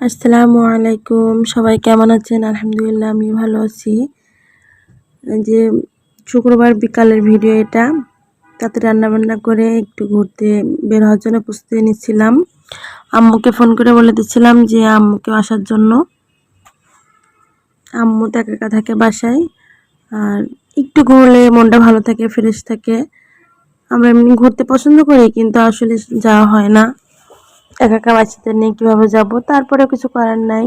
আসসালামু আলাইকুম। সবাই কেমন আছেন? আলহামদুলিল্লাহ, আমি ভালো আছি। যে শুক্রবার বিকালের ভিডিও এটা। তাতে রান্নাবান্না করে একটু ঘুরতে বের হওয়ার জন্য প্রস্তুতি নিচ্ছিলাম। আম্মুকে ফোন করে বলে দিচ্ছিলাম যে আম্মুকে আসার জন্য। আম্মু তো একা থাকে বাসায়। আর একটু ঘুরলে মনটা ভালো থাকে ফ্রেশ থাকে। আমরা এমনি ঘুরতে পছন্দ করি, কিন্তু আসলে যাওয়া হয় না। একা বাচ্চাদের নিয়ে কীভাবে যাব? তারপরে কিছু করার নাই।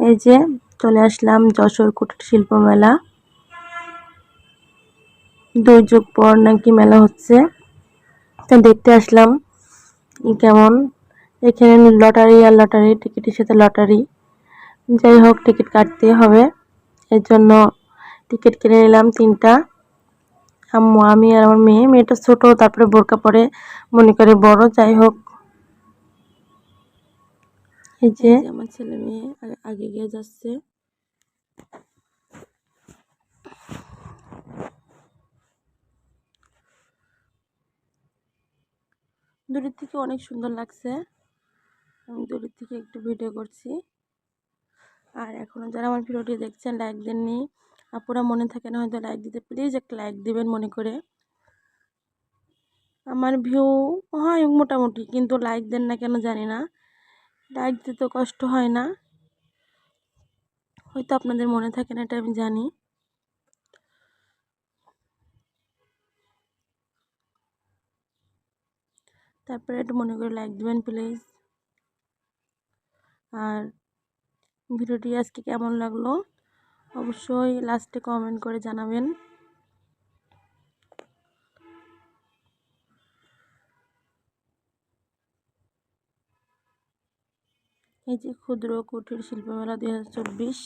এই যে চলে আসলাম যশোর কুটির শিল্প মেলা। দুই যুগ পর নাকি মেলা হচ্ছে। তা দেখতে আসলাম কেমন। এখানে লটারি আর লটারি, টিকিটের সাথে লটারি। যাই হোক, টিকিট কাটতে হবে। এর জন্য টিকিট কিনে নিলাম তিনটা। আম্মু, আমি আর আমার মেয়ে। মেয়েটা ছোট, তারপরে বোরকা পরে, মনে করে বড়। যাই হোক এই যে আমার ছেলে মেয়ে আগে গিয়ে যাচ্ছে। দূরের থেকে অনেক সুন্দর লাগছে। আমি দূরের থেকে একটু ভিডিও করছি। আর এখনও যারা আমার ভিডিওটি দেখছেন লাইক দেননি, আপুরা মনে থাকে না, হয়তো লাইক দিতে প্লিজ একটা লাইক দিবেন মনে করে। আমার ভিউ হয় মোটামুটি, কিন্তু লাইক দেন না কেন জানি না। লাইক দিতে কষ্ট হয় না। হয়তো আপনাদের মনে থাকে না, এটা আমি জানি। তারপরে একটু মনে করে লাইক দেবেন, প্লিজ। আর ভিডিওটি আজকে কেমন লাগল? অবশ্যই লাস্টে কমেন্ট করে জানাবেন। এই যে ক্ষুদ্র কুটির শিল্পমেলা দুই হাজার চব্বিশ।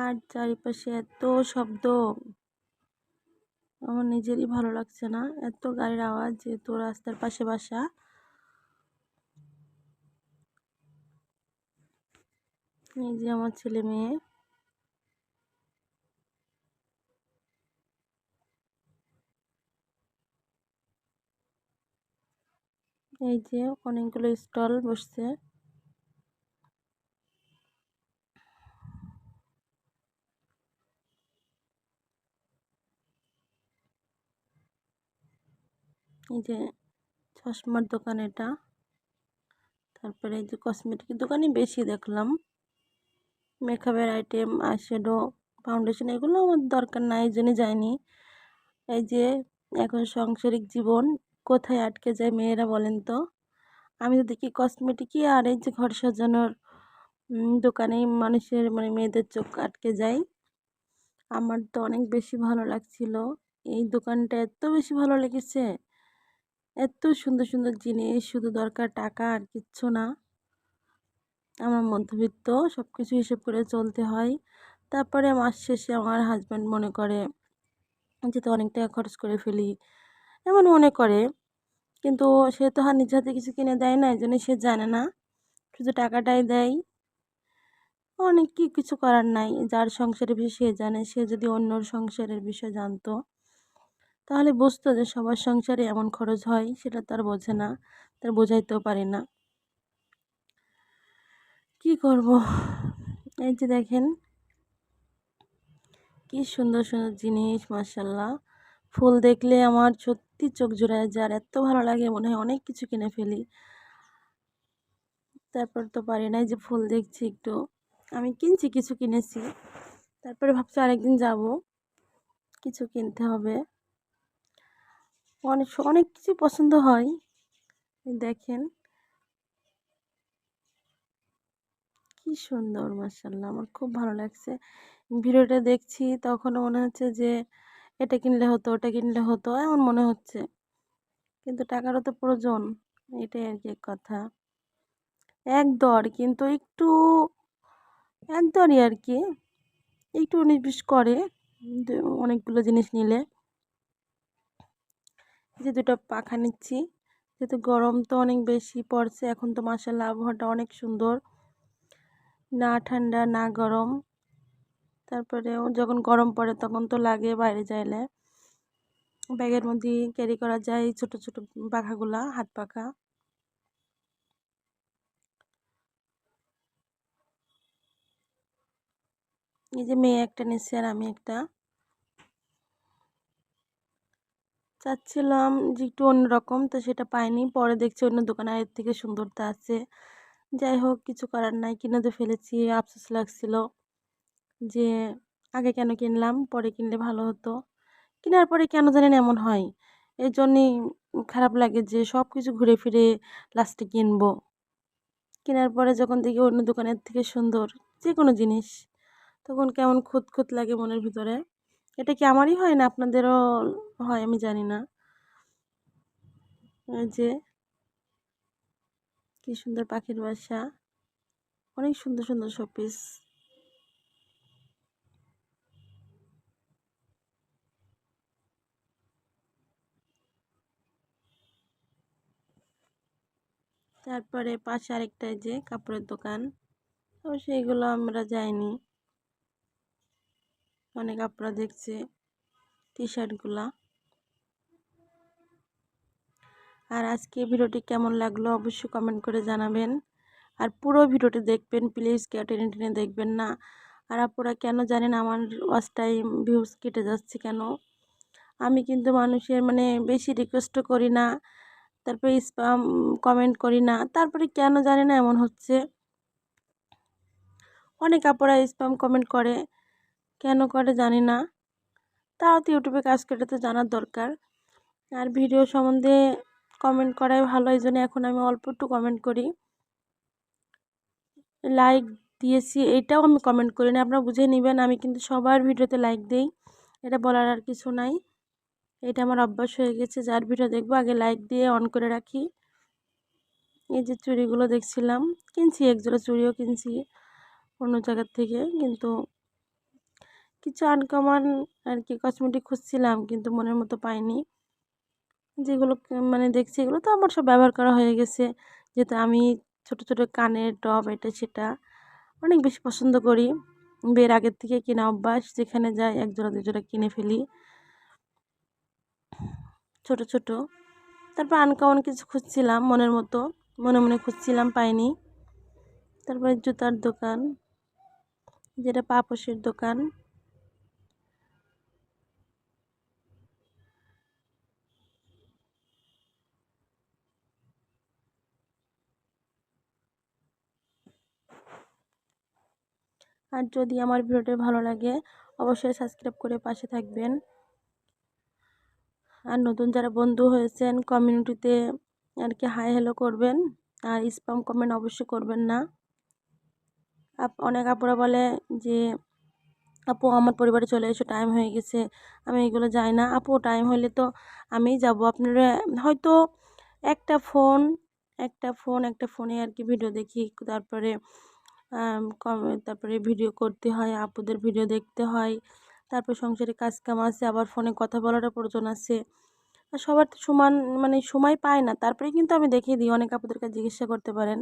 আর চারিপাশে এত শব্দ, আমার নিজেরই ভালো লাগছে না। এত গাড়ির আওয়াজ, যেহেতু রাস্তার পাশে বাসা। এই যে আমার ছেলে মেয়ে। এই যে অনেকগুলো স্টল বসছে। এই যে চশমার দোকান এটা। তারপরে এই যে কসমেটিকের দোকানই বেশি দেখলাম। মেকআপের আইটেম আইশ্যাডো ফাউন্ডেশন এগুলো আমার দরকার নাই, এই জন্য যায়নি এই যে এখন সাংসারিক জীবন কোথায় আটকে যায় মেয়েরা বলেন তো? আমি তো দেখি কসমেটিকই আর এই যে ঘর সাজানোর দোকানে মানুষের মানে মেয়েদের চোখ আটকে যায়। আমার তো অনেক বেশি ভালো লাগছিল। এই দোকানটা এত বেশি ভালো লেগেছে। এত সুন্দর সুন্দর জিনিস, শুধু দরকার টাকা আর কিচ্ছু না। আমার মধ্যবিত্ত সব কিছু হিসেব করে চলতে হয়। তারপরে মাস শেষে আমার হাজব্যান্ড মনে করে যে তো অনেক টাকা খরচ করে ফেলি। এমন মনে করে। কিন্তু সে তো আর নিজে হাতে কিছু কিনে দেয় না এই জন্য সে জানে না। শুধু টাকাটাই দেয়। অনেক কি কিছু করার নাই, যার সংসারের বিষয়ে সে জানে। সে যদি অন্যর সংসারের বিষয়ে জানতো, তাহলে বুঝতো যে সবার সংসারে এমন খরচ হয়, সেটা তার বোঝে না, তার বোঝাইতেও পারে না। কি করব? এই যে দেখেন, কি সুন্দর সুন্দর জিনিস মার্শাল্লাহ ফুল দেখলে আমার সত্যি চোখ জোড়ায় যার এত ভালো লাগে মনে হয় অনেক কিছু কিনে ফেলি। তারপর তো পারি নাই যে ফুল দেখছি একটু। আমি কিনছি কিছু কিনেছি। তারপরে ভাবছি আরেকদিন যাব। কিছু কিনতে হবে। অনেক অনেক কিছু পছন্দ হয়। দেখেন। কি সুন্দর মার্শাল্লাহ আমার খুব ভালো লাগছে। ভিডিওটা দেখছি তখনও মনে হচ্ছে যে এটা কিনলে হতো, ওটা কিনলে হতো, এমন মনে হচ্ছে। কিন্তু টাকারও তো প্রয়োজন, এটাই আর কি কথা। এক দর, কিন্তু একটু, এক দরই আর কি। একটু উনিশ বিশ করে অনেকগুলো জিনিস নিলে। যে দুটো পাখা নিচ্ছি, যেহেতু গরম তো অনেক বেশি পড়ছে, এখন তো মাসাল্লাহ আবহাওয়াটা অনেক সুন্দর। না ঠান্ডা, না গরম। তারপরে যখন গরম পড়ে তখন তো লাগে বাইরে যাইলে। ব্যাগের মধ্যে ক্যারি করা যায় ছোট ছোট পাখাগুলা, হাত পাখা। এই যে মেয়ে একটা নিচ্ছে আর আমি একটা। চাচ্ছিলাম যে একটু অন্যরকম, তো সেটা পাইনি। পরে দেখছি অন্য দোকানে এর থেকে সুন্দরতা আছে। যাই হোক, কিছু করার নাই, কিনে তো ফেলেছি, আফসোস লাগছিল। যে, আগে কেন কিনলাম, পরে কিনলে ভালো হতো। কেনার পরে কেন জানেন এমন হয়? এই জন্যই খারাপ লাগে যে সব কিছু ঘুরে ফিরে লাস্টে কিনবো। কেনার পরে যখন দেখি অন্য দোকানের থেকে সুন্দর যে কোনো জিনিস, তখন কেমন খুঁত খুঁত লাগে মনের ভিতরে। এটা কি আমারই হয় না আপনাদেরও হয়? আমি জানি না। যে, কি সুন্দর পাখির বাসা। অনেক সুন্দর সুন্দর শোপিস। তারপরে পাশে আরেকটা যে কাপড়ের দোকান, তো সেইগুলো আমরা যাইনি। অনেক আপনারা দেখছে টি শার্টগুলা আর আজকে ভিডিওটি কেমন লাগল অবশ্যই কমেন্ট করে জানাবেন। আর পুরো ভিডিওটি দেখবেন, প্লিজ কেউ টেনে টেনে দেখবেন না। আর আপনারা কেন জানেন আমার ওয়াচ টাইম ভিউজ কেটে যাচ্ছে কেন? আমি কিন্তু মানুষের মানে বেশি রিকোয়েস্টও করি না। তারপরে স্পাম কমেন্ট করি না। তারপরে কেন জানি না, এমন হচ্ছে। অনেক আপুরা স্পাম কমেন্ট করে। কেন করে জানি না। তাও তো ইউটিউবে কাজ করে তো জানার দরকার। আর ভিডিও সম্বন্ধে কমেন্ট করাই ভালো, এই জন্য এখন আমি অল্প একটু কমেন্ট করি। লাইক দিয়েছি এইটাও আমি কমেন্ট করি না। আপনারা বুঝে নেবেন, আমি কিন্তু সবার ভিডিওতে লাইক দিই। এটা বলার আর কিছু নাই। এটা আমার অভ্যাস হয়ে গেছে। যার ভিডিও দেখব, আগে লাইক দিয়ে অন করে রাখি। এই যে চুড়িগুলো দেখছিলাম, কিনছি একজোড়া চুড়িও কিনছি অন্য জায়গার থেকে, কিন্তু কিছু আনকমন আর কি কসমেটিক খুঁজছিলাম, কিন্তু মনের মতো পাইনি। যেগুলো মানে দেখছি এগুলো, তো আমার সব ব্যবহার করা হয়ে গেছে। যেহেতু আমি ছোট ছোট কানের টপ, এটা সেটা অনেক বেশি পছন্দ করি। বের আগের থেকে কেনা অভ্যাস, যেখানে যাই, এক জোড়া দুজোড়া কিনে ফেলি। ছোট ছোট। তারপর আনকমন কিছু খুঁজছিলাম মনের মতো। মনে মনে খুঁজছিলাম, পাইনি। তারপরে জুতার দোকান, যেটা পাপসের দোকান। আর যদি আমার ভিডিওটি ভালো লাগে, অবশ্যই সাবস্ক্রাইব করে পাশে থাকবেন। আর নতুন যারা বন্ধু হয়েছেন কমিউনিটিতে আর কি হাই হ্যালো করবেন। আর স্পাম কমেন্ট অবশ্যই করবেন না। অনেক আপুরা বলে যে, আপু, আমার পরিবারে চলে এসো টাইম হয়ে গেছে। আমি এগুলো যাই না। আপু টাইম হলে তো আমি যাব। আপনারা হয়তো একটা ফোন একটা ফোন একটা ফোনে আর কি ভিডিও দেখি। তারপরে তারপরে ভিডিও করতে হয়, আপুদের ভিডিও দেখতে হয়। তারপর সংসারে কাজ কাম আছে, আবার ফোনে কথা বলারও প্রয়োজন আছে। আর সবার তো সমান মানে সময় পায় না। তারপরে কিন্তু আমি দেখিয়ে দিই, অনেক আপুদের কাছে জিজ্ঞাসা করতে পারেন।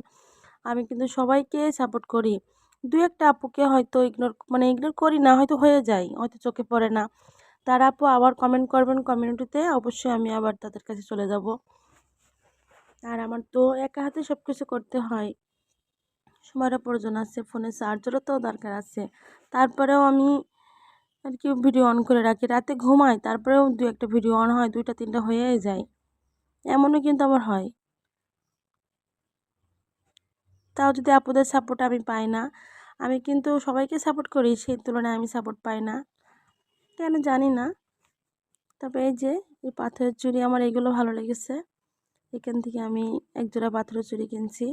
আমি কিন্তু সবাইকে সাপোর্ট করি। দু একটা আপুকে হয়তো ইগনোর মানে ইগনোর করি না, হয়তো হয়ে যায়, হয়তো চোখে পড়ে না। তার আপু আবার কমেন্ট করবেন কমিউনিটিতে অবশ্যই আমি আবার তাদের কাছে চলে যাব। আর আমার তো একা হাতে সব কিছু করতে হয়। সময়টা প্রয়োজন আছে, ফোনে চার্জারও তো দরকার আছে। তারপরেও আমি আর কি ভিডিও অন করে রাখি? রাতে ঘুমাই, তারপরেও দু একটা ভিডিও অন হয়, দুইটা, তিনটা হয়েই যায়। এমনও কিন্তু আমার হয়। তাও যদি আপুদের সাপোর্ট আমি পাই না, আমি কিন্তু সবাইকে সাপোর্ট করি, সেই তুলনায় আমি সাপোর্ট পাই না। কেন জানি না। তবে এই যে, এই পাথরের চুড়ি আমার এগুলো ভালো লেগেছে। এখান থেকে আমি একজোড়া পাথরের চুড়ি কিনছি।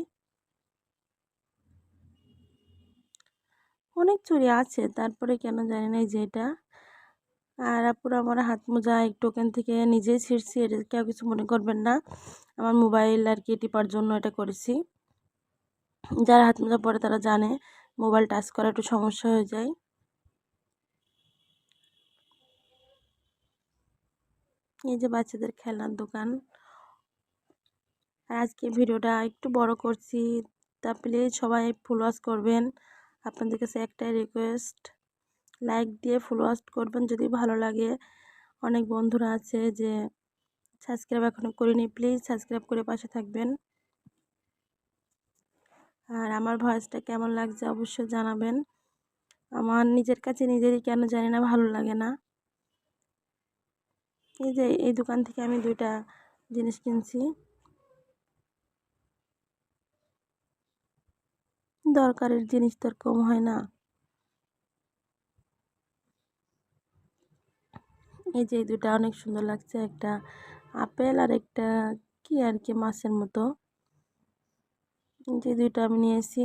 অনেক চুড়ি আছে, তারপরে কেন জানি না যে এটা। আর আপুরা আমার হাত মোজা একটু ওখান থেকে নিজেই ছিঁড়ছি, এটা কেউ কিছু মনে করবেন না। আমার মোবাইল আর কি টিপার জন্য এটা করেছি। যারা হাত মোজা পরে তারা জানে, মোবাইল টাচ করা একটু সমস্যা হয়ে যায়। এই যে বাচ্চাদের খেলনার দোকান। আজকে ভিডিওটা একটু বড় করছি, তা প্লিজ সবাই ফুল ওয়াশ করবেন। আপনাদের কাছে একটাই রিকোয়েস্ট লাইক দিয়ে ফুল ওয়াশ করবেন যদি ভালো লাগে। অনেক বন্ধুরা আছে যে সাবস্ক্রাইব এখনও করিনি প্লিজ সাবস্ক্রাইব করে পাশে থাকবেন। আর আমার ভয়েসটা কেমন লাগছে অবশ্যই জানাবেন। আমার নিজের কাছে নিজেরই কেন জানি না, ভালো লাগে না। এই যে এই দোকান থেকে আমি দুইটা জিনিস কিনছি। দরকারের জিনিস তোর কম হয় না। এই যে দুটা অনেক সুন্দর লাগছে, একটা আপেল আর একটা কি আর কি মাছের মতো। যে দুইটা আমি নিয়েছি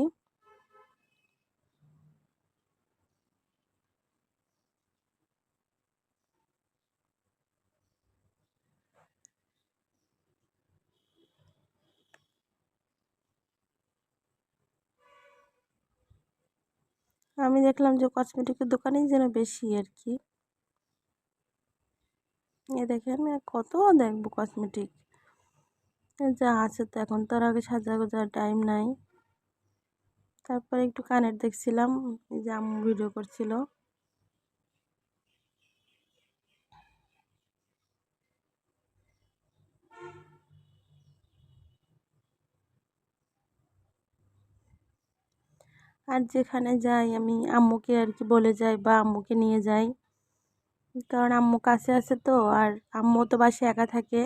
আমি দেখলাম যে কসমেটিকের দোকানেই যেন বেশি আর কি। এ দেখেন কত দেখব কসমেটিক যা আছে তো এখন তো আর আগে সাজা গোজার টাইম নাই। তারপরে একটু কানের দেখছিলাম যে আম্মু ভিডিও করছিল। আর যেখানে যাই আমি আম্মুকে আর কি বলে যাই বা আম্মুকে নিয়ে যাই। কারণ আম্মু কাছে আছে তো, আর আম্মু তো বাসে একা থাকে।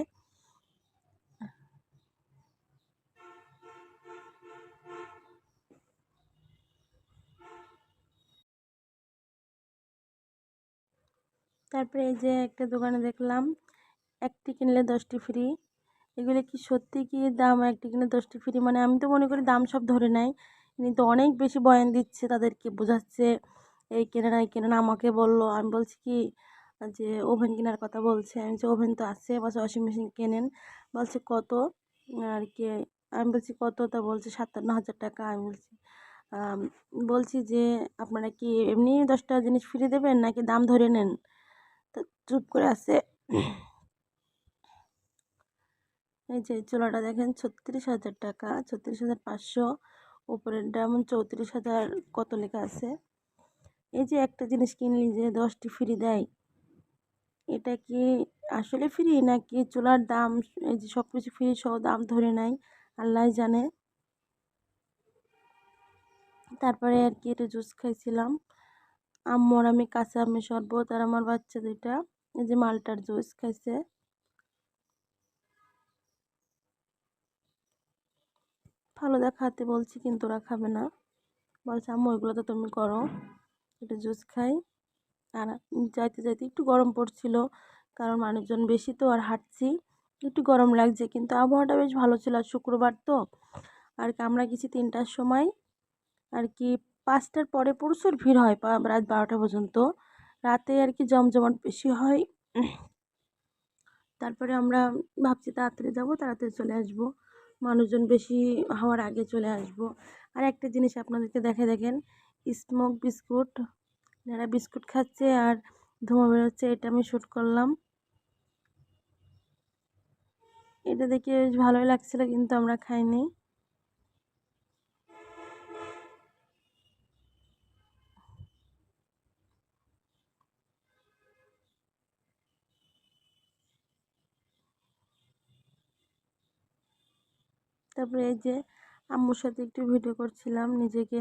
তারপরে এই যে একটা দোকানে দেখলাম, একটি কিনলে দশটি ফ্রি এগুলো কি সত্যি কি দাম? একটি কিনে দশটি ফ্রি মানে আমি তো মনে করি দাম সব ধরে নেয়। কিন্তু অনেক বেশি বয়ান দিচ্ছে তাদেরকে বোঝাচ্ছে। এই কেনে না, এই কেনে না, আমাকে বলল। আমি বলছি কি, যে ওভেন কেনার কথা বলছে। আমি বলছি, ওভেন তো আছে বলছে ওয়াশিং মেশিন কেনেন। বলছে, কত? আর কি, আমি বলছি, কত? তা বলছে, সাতান্ন হাজার টাকা। আমি বলছি বলছি যে, আপনারা কি এমনি দশটা জিনিস ফ্রি দেবেন, নাকি দাম ধরে নেন? তো চুপ করে আছে। এই যে, চুলাটা দেখেন, ছত্রিশ হাজার টাকা, ছত্রিশ হাজার পাঁচশো। উপরের যেমন চৌত্রিশ হাজার কত লেখা আছে? এই যে একটা জিনিস কিনলি যে দশটি ফ্রি দেয়, এটা কি আসলে ফ্রি নাকি চুলার দাম, এই যে সব কিছু ফ্রি সহ দাম ধরে নেয় আল্লাহ জানে। তারপরে আর কি এটা জুস খাইছিলাম। আম্মর আমি কাঁচা আমি শরবত আর আমার বাচ্চা দুইটা, এই যে মালটার জুস খাইছে। ভালো দেখাতে বলছি, কিন্তু ওরা খাবে না। বলছে, আম্মু, ওইগুলো তো তুমি করো, একটু জুস খাই। আর যাইতে যাইতে একটু গরম পড়ছিল, কারণ মানুষজন বেশি তো, আর হাঁটছি, একটু গরম লাগছে, কিন্তু আবহাওয়াটা বেশ ভালো ছিল। আর শুক্রবার তো, আর কি, আমরা গেছি তিনটার সময়, আর কি, পাঁচটার পরে প্রচুর ভিড় হয় রাত বারোটা পর্যন্ত। রাতে আর কি জমজমাট বেশি হয়। তারপরে আমরা ভাবছি, তাড়াতাড়ি যাব, তাড়াতাড়ি চলে আসব। মানুষজন বেশি হওয়ার আগে চলে আসব। আর একটা জিনিস আপনাদেরকে দেখে দেখেন, স্মোক বিস্কুট, যারা বিস্কুট খাচ্ছে আর ধোঁয়া বেরোচ্ছে, এটা আমি শ্যুট করলাম। এটা দেখে বেশ ভালোই লাগছিল, কিন্তু আমরা খাইনি। তারপরে এই যে আম্মুর সাথে একটু ভিডিও করছিলাম নিজেকে।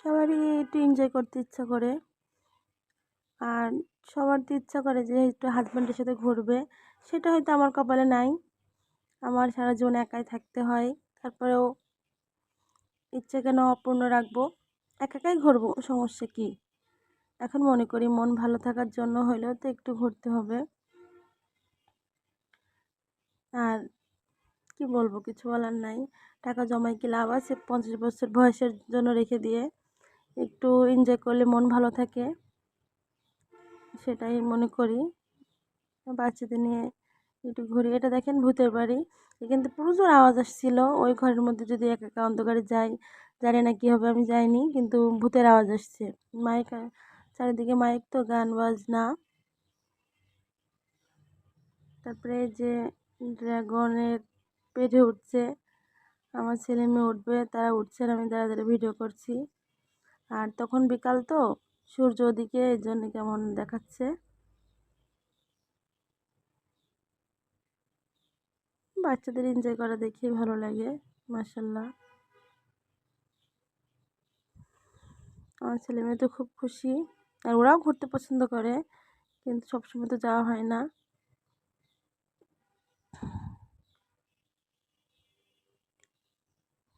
সবারই একটু এনজয় করতে ইচ্ছা করে। আর সবার তো ইচ্ছা করে যে একটু হাজব্যান্ডের সাথে ঘুরবে, সেটা হয়তো আমার কপালে নাই। আমার সারা জীবন একাই থাকতে হয়, তারপরেও ইচ্ছে কেন অপূর্ণ রাখব। একা একাই ঘুরবো, সমস্যা কী? এখন মনে করি মন ভালো থাকার জন্য হলেও তো একটু ঘুরতে হবে। আর কি বলব, কিছু বলার নাই। টাকা জমাই কি লাভ আছে? পঞ্চাশ বছর বয়সের জন্য রেখে দিয়ে একটু এনজয় করলে মন ভালো থাকে, সেটাই মনে করি। বাচ্চাদের নিয়ে একটু ঘুরি। এটা দেখেন ভূতের বাড়ি। কিন্তু প্রচুর আওয়াজ আসছিল। ওই ঘরের মধ্যে যদি এক একা অন্ধকারে যাই জানি না কী হবে আমি যাইনি, কিন্তু ভূতের আওয়াজ আসছে। মাইক, চারিদিকে মাইক তো, গান, বাজনা। তারপরে যে ড্রাগনের পেটে উঠছে, আমার ছেলে মেয়ে উঠবে, তারা উঠছে আমি দাঁড়া ভিডিও করছি। আর তখন বিকাল তো, সূর্য ওদিকে, এই জন্য কেমন দেখাচ্ছে। বাচ্চাদের এনজয় করা দেখেই ভালো লাগে মাসাল্লাহ আমার ছেলে মেয়ে তো খুব খুশি। আর ওরাও ঘুরতে পছন্দ করে, কিন্তু সবসময় তো যাওয়া হয় না।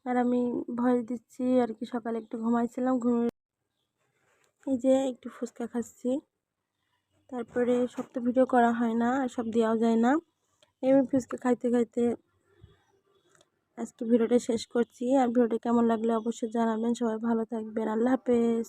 আর আমি ভয় দিচ্ছি, আর কি সকালে একটু ঘুমাইছিলাম, ঘুমিয়ে এই যে একটু ফুচকা খাচ্ছি। তারপরে সব তো ভিডিও করা হয় না, আর সব দেওয়াও যায় না। এমনি ফুচকা খাইতে খাইতে আজকে ভিডিওটা শেষ করছি। আর ভিডিওটা কেমন লাগলে অবশ্যই জানাবেন। সবাই ভালো থাকবেন। আল্লাহ হাফেজ।